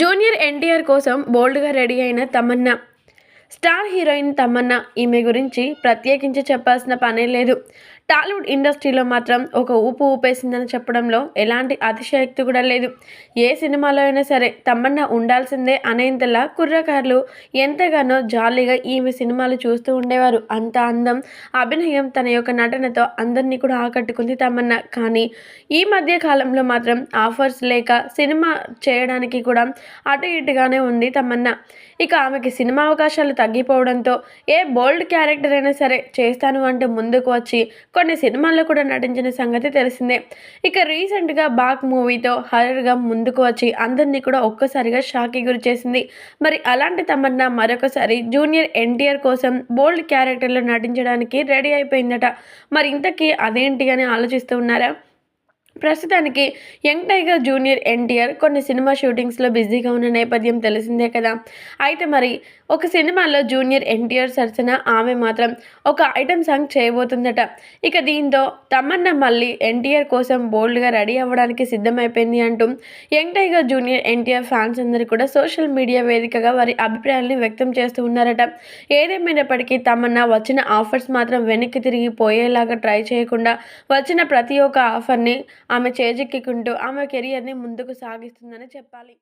Junior NTR కోసం బోల్డ్గా ready అయిన Tamannaah. Star heroine Tamannaah ఈమె గురించి ప్రత్యేకించి చెప్పాల్సిన పనే లేదు. టాలీవుడ్ ఇండస్ట్రీలో మాత్రం ఒక ఊపు ఊపేసిందని చెప్పడంలో ఎలాంటి అతిశయక్తి కూడా లేదు. ఏ సినిమాలో అయినా సరే తమన్నా ఉండాల్సిందే అనేంతలా కుర్రకారులు ఎంతగానో జాలీగా ఈమె సినిమాలు చూస్తూ ఉండేవారు. అంత అందం అభినయం తన యొక్క నటనతో అందరినీ కూడా ఆకట్టుకుంది తమన్నా. కానీ ఈ మధ్య కాలంలో మాత్రం ఆఫర్స్ లేక సినిమా చేయడానికి కూడా అటు ఇటుగానే ఉంది తమన్నా. ఇక ఆమెకి సినిమా అవకాశాలు తగ్గిపోవడంతో ఏ బోల్డ్ క్యారెక్టర్ అయినా సరే చేస్తాను అంటే ముందుకు వచ్చి కొన్ని సినిమాల్లో కూడా నటించిన సంగతి తెలిసిందే. ఇక రీసెంట్గా బాక్ మూవీతో హర్రర్గా ముందుకు వచ్చి అందరినీ కూడా ఒక్కసారిగా షాకి గురి చేసింది మరి అలాంటి తమన్నా మరొకసారి జూనియర్ ఎన్టీఆర్ కోసం బోల్డ్ క్యారెక్టర్లో నటించడానికి రెడీ అయిపోయిందట. మరి ఇంతకీ అదేంటి అని ఆలోచిస్తూ ఉన్నారా? ప్రస్తుతానికి యంగ్ టైగర్ జూనియర్ ఎన్టీఆర్ కొన్ని సినిమా షూటింగ్స్లో బిజీగా ఉన్న నేపథ్యం తెలిసిందే కదా. అయితే మరి ఒక సినిమాలో జూనియర్ ఎన్టీఆర్ సరసన ఆమె మాత్రం ఒక ఐటమ్ సాంగ్ చేయబోతుందట. ఇక దీంతో తమన్నా మళ్ళీ ఎన్టీఆర్ కోసం బోల్డ్గా రెడీ అవ్వడానికి సిద్ధమైపోయింది అంటూ young tiger junior NTR fans అందరూ కూడా సోషల్ మీడియా వేదికగా వారి అభిప్రాయాల్ని వ్యక్తం చేస్తూ ఉన్నారట. ఏదేమైనప్పటికీ తమన్నా వచ్చిన ఆఫర్స్ మాత్రం వెనక్కి తిరిగి పోయేలాగా ట్రై చేయకుండా వచ్చిన ప్రతి ఒక్క ఆఫర్ని ఆమె చేజిక్కుంటూ ఆమె కెరియర్ని ముందుకు సాగిస్తుందని చెప్పాలి.